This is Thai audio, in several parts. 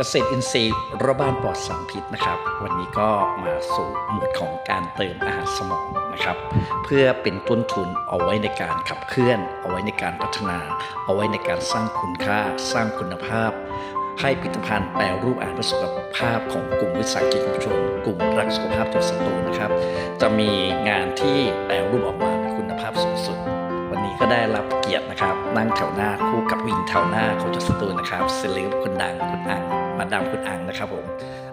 เกษตรอินทรีย์ระบ้านปลอดสารพิษนะครับ วันนี้ก็มาสู่หมวดของการเติมอาหารสมองนะครับ เพื่อเป็นต้นทุนเอาไว้ในการขับเคลื่อน เอาไว้ในการพัฒนา เอาไว้ในการสร้างคุณค่า สร้างคุณภาพ ให้ผลิตภัณฑ์แปรรูปอาหารเพื่อสุขภาพของกลุ่มวิสาหกิจชุมชนกลุ่มรักสุขภาพจังหวัดสตูลนะครับ จะมีงานที่แปรรูปออกมามีคุณภาพสูงสุด วันนี้ก็ได้รับเกียรตินะครับ นั่งแถวหน้าคู่กับวิงแถวหน้าของจังหวัดสตูลนะครับเซเลบคนดังคุณอังมาดามคุณอังนะครับผม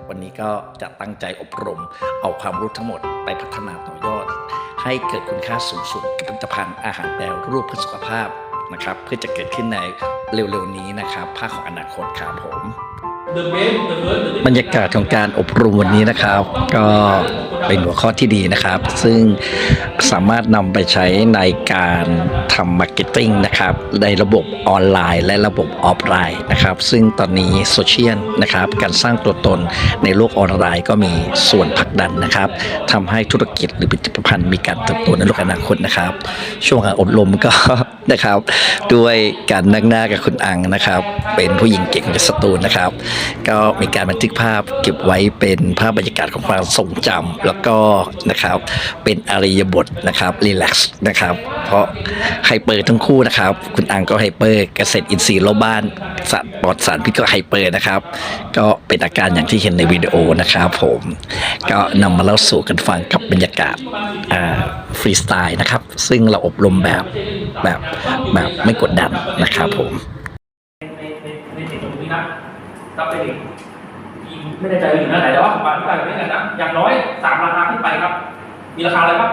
วันนี้ก็จะตั้งใจอบรม เอาความรู้ทั้งหมดไปพัฒนาต่อยอด ให้เกิดคุณค่าสูงสุดกับผลิตภัณฑ์อาหารแปรรูปเพื่อสุขภาพนะครับเพื่อจะเกิดขึ้นในเร็วๆนี้นะครับภาคของอนาคตครับผมบรรยากาศของการอบรมวันนี้นะครับ ก็ เป็นหัวข้อที่ดีนะครับ ซึ่งสามารถนำไปใช้ในการทำมาร์เก็ตติ้งนะครับในระบบออนไลน์ และระบบออฟไลน์นะครับ ซึ่งตอนนี้โซเชียลนะครับการสร้างตัวตนในโลกออนไลน์ก็มีส่วนผลักดันนะครับทำให้ธุรกิจหรือผลิตภัณฑ์มีการเติบโตในโลกอนาคตนะครับ ช่วงการอบรมก็นะครับด้วยการนั่งหน้ากับคุณอังนะครับ เป็นผู้หญิงเก่งจากสตูลนะครับ ก็มีการบันทึกภาพเก็บไว้เป็นภาพบรรยากาศของความทรงจำแล้วก็นะครับเป็นอริยบทนะครับรีแลกซ์นะครับ เพราะไฮเปอร์ทั้งคู่นะครับ คุณอังก็ไฮเปอร์เกษตรอินทรีย์โลบ้านสัตว์ปลอดสารพิษก็ไฮเปอร์นะครับ ก็เป็นอาการอย่างที่เห็นในวิดีโอนะครับผมก็นำมาเล่าสู่กันฟังกับบรรยากาศฟรีสไตล์นะครับ ซึ่งเราอบรมแบบแบบแบบไม่กดดันนะครับผมในในในสิ่งตรงนี้นะถ้าเป็น ไม่แน่ใจว่าอยู่หน้าไหนแต่ว่าผมอธิบายแบบนี้กันนะอย่างน้อยสามราคาขึ้นไปครับ มีราคาอะไรครับ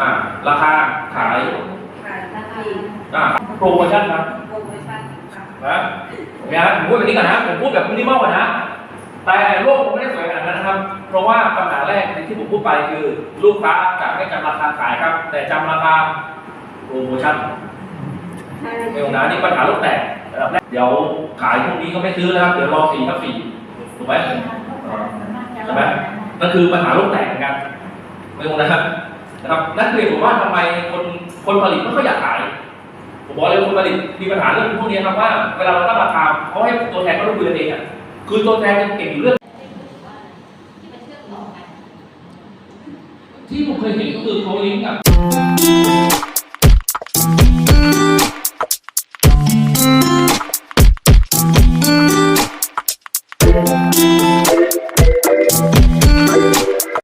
อ่าราคาขายค่ะนาทีอ่าโปรโมชั่นครับโปรโมชั่นค่ะนะเนี่ยผมพูดแบบนี้ก่อนนะผมพูดแบบมินิมอลก่อนนะ แต่โลกมันไม่ได้สวยขนาดนั้นนะครับ เพราะว่าปัญหาแรกที่ผมพูดไปคือลูกค้าจะไม่จำราคาขายครับ แต่จำราคาโปรโมชั่นใช่เร็วนะนี่ปัญหาลูกแตกระดับแรก เดี๋ยวขายพวกนี้ก็ไม่ซื้อนะครับเดี๋ยวรอสี่ทับสี่ถูกไหมใช่ไหมนั่นคือปัญหาลูกแตกเหมือนกันไม่รู้นะครับนะครับนั่นคือเหตุผลว่าทำไมคนคนผลิตไม่ค่อยอยากขายผมบอกเลยคนผลิตมีปัญหาเรื่องพวกนี้ครับว่าเวลาเราตั้งราคาเขาให้ตัวแทนเขาต้องคุยกันเองอะคือตัวแทนจะเก่งอยู่เรื่องที่ผมเคยเห็นก็คือเขาลิงก์กับ